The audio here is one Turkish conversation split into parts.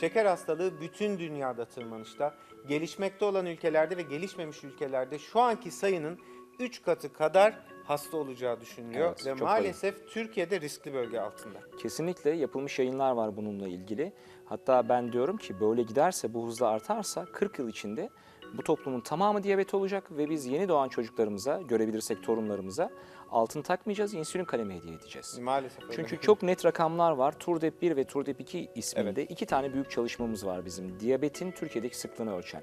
Şeker hastalığı bütün dünyada tırmanışta. Gelişmekte olan ülkelerde ve gelişmemiş ülkelerde şu anki sayının 3 katı kadar hasta olacağı düşünülüyor. Evet, ve maalesef Türkiye'de riskli bölge altında. Kesinlikle yapılmış yayınlar var bununla ilgili. Hatta ben diyorum ki böyle giderse bu hızla artarsa 40 yıl içinde bu toplumun tamamı diyabet olacak ve biz yeni doğan çocuklarımıza, görebilirsek torunlarımıza altın takmayacağız, insülin kalemi hediye edeceğiz. Maalesef öyle. Çünkü çok net rakamlar var. TURDEP 1 ve TURDEP 2 isminde iki tane büyük çalışmamız var bizim. Diyabetin Türkiye'deki sıklığını ölçen.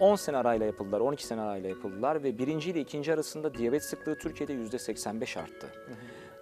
10 sene arayla yapıldılar, 12 sene arayla yapıldılar ve birinci ile ikinci arasında diyabet sıklığı Türkiye'de %85 arttı.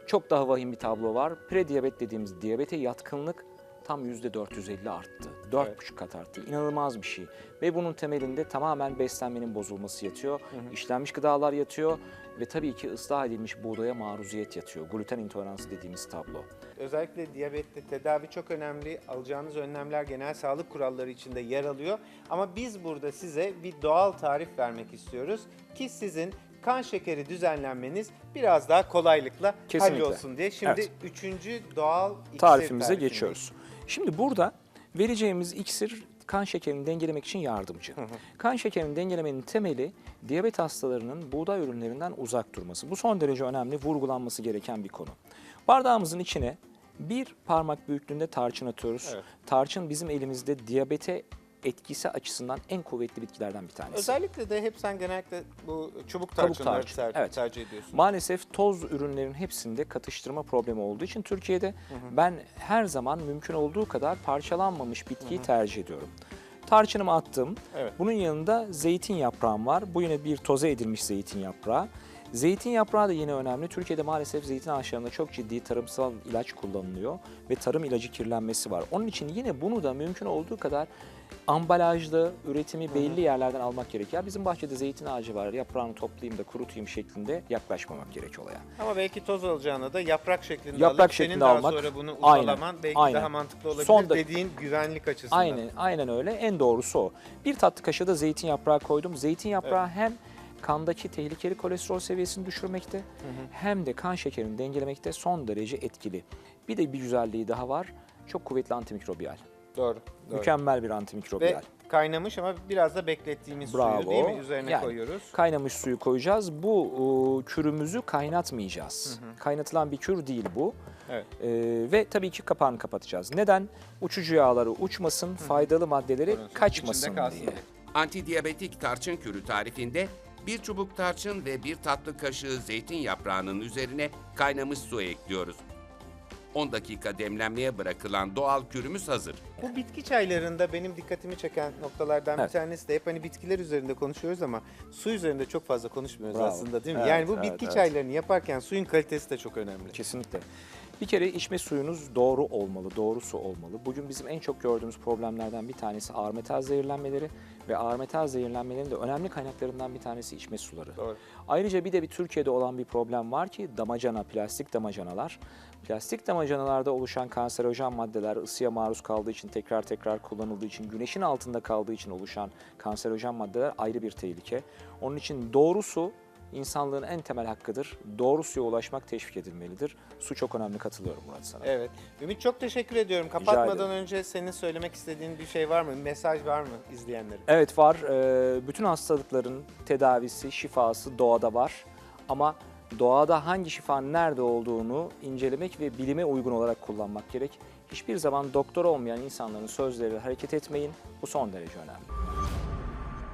Çok daha vahim bir tablo var. Prediyabet dediğimiz diyabete yatkınlık tam %450 arttı. 4,5 kat arttı. İnanılmaz bir şey. Ve bunun temelinde tamamen beslenmenin bozulması yatıyor. İşlenmiş gıdalar yatıyor ve tabii ki ıslah edilmiş buğdaya maruziyet yatıyor. Gluten intoleransı dediğimiz tablo. Özellikle diyabette tedavi çok önemli. Alacağınız önlemler genel sağlık kuralları içinde yer alıyor. Ama biz burada size bir doğal tarif vermek istiyoruz ki sizin kan şekeri düzenlenmeniz biraz daha kolaylıkla Kesinlikle. hallolsun diye. Şimdi Evet. üçüncü doğal tarifimize tarifindeyiz. geçiyoruz. Şimdi burada vereceğimiz iksir kan şekerini dengelemek için yardımcı. Kan şekerini dengelemenin temeli diyabet hastalarının buğday ürünlerinden uzak durması. Bu son derece önemli, vurgulanması gereken bir konu. Bardağımızın içine bir parmak büyüklüğünde tarçın atıyoruz. Evet. Tarçın bizim elimizde diyabete etkisi açısından en kuvvetli bitkilerden bir tanesi. Özellikle de hep sen genellikle bu çubuk tarçınları tarçın, ter- evet. tercih ediyorsun. Maalesef toz ürünlerin hepsinde katıştırma problemi olduğu için Türkiye'de ben her zaman mümkün olduğu kadar parçalanmamış bitkiyi tercih ediyorum. Tarçınımı attım. Evet. Bunun yanında zeytin yaprağım var. Bu yine bir toze edilmiş zeytin yaprağı. Zeytin yaprağı da yine önemli. Türkiye'de maalesef zeytin ağaçlarında çok ciddi tarımsal ilaç kullanılıyor ve tarım ilacı kirlenmesi var. Onun için yine bunu da mümkün olduğu kadar ambalajlı, üretimi belli yerlerden almak gerekiyor. Bizim bahçede zeytin ağacı var, yaprağını toplayayım da kurutayım şeklinde yaklaşmamak gerek olaya. Ama belki toz alacağına da yaprak şeklinde Yaprak alıp şeklinde senin daha almak, sonra bunu aynen, uzalaman belki aynen. daha mantıklı olabilir Son da- dediğin güvenlik açısından. Aynen, aynen öyle. En doğrusu o. Bir tatlı kaşığı da zeytin yaprağı koydum. Zeytin yaprağı hem kandaki tehlikeli kolesterol seviyesini düşürmekte hem de kan şekerini dengelemekte son derece etkili. Bir de bir güzelliği daha var. Çok kuvvetli antimikrobiyal. Doğru. doğru. Mükemmel bir Ve antimikrobyal. kaynamış ama biraz da beklettiğimiz Bravo. suyu değil mi üzerine Yani koyuyoruz. Kaynamış suyu koyacağız. Bu e, kürümüzü kaynatmayacağız. Kaynatılan bir kür değil bu. Evet. E, ve tabii ki kapağını kapatacağız. Neden? Uçucu yağları uçmasın, faydalı maddeleri Korunsun, kaçmasın diye. diye. Antidiyabetik tarçın kürü tarifinde bir çubuk tarçın ve bir tatlı kaşığı zeytin yaprağının üzerine kaynamış su ekliyoruz. 10 dakika demlenmeye bırakılan doğal kürümüz hazır. Bu bitki çaylarında benim dikkatimi çeken noktalardan Evet. bir tanesi de hep hani bitkiler üzerinde konuşuyoruz ama su üzerinde çok fazla konuşmuyoruz Bravo. aslında değil mi? Evet, yani bu evet, bitki evet. çaylarını yaparken suyun kalitesi de çok önemli. Kesinlikle. Bir kere içme suyunuz doğru olmalı, doğru su olmalı. Bugün bizim en çok gördüğümüz problemlerden bir tanesi ağır metal zehirlenmeleri ve ağır metal zehirlenmelerinin de önemli kaynaklarından bir tanesi içme suları. Doğru. Ayrıca bir de bir Türkiye'de olan bir problem var ki damacana, plastik damacanalar. Plastik damacanalarda oluşan kanserojen maddeler ısıya maruz kaldığı için, tekrar tekrar kullanıldığı için, güneşin altında kaldığı için oluşan kanserojen maddeler ayrı bir tehlike. Onun için doğru su insanlığın en temel hakkıdır. Doğru suya ulaşmak teşvik edilmelidir. Su çok önemli katılıyorum Murat sana. Evet. Ümit çok teşekkür ediyorum. Kapatmadan önce senin söylemek istediğin bir şey var mı? Mesaj var mı izleyenlere? Evet var. Ee, bütün hastalıkların tedavisi, şifası doğada var. Ama doğada hangi şifanın nerede olduğunu incelemek ve bilime uygun olarak kullanmak gerek. Hiçbir zaman doktor olmayan insanların sözleriyle hareket etmeyin. Bu son derece önemli.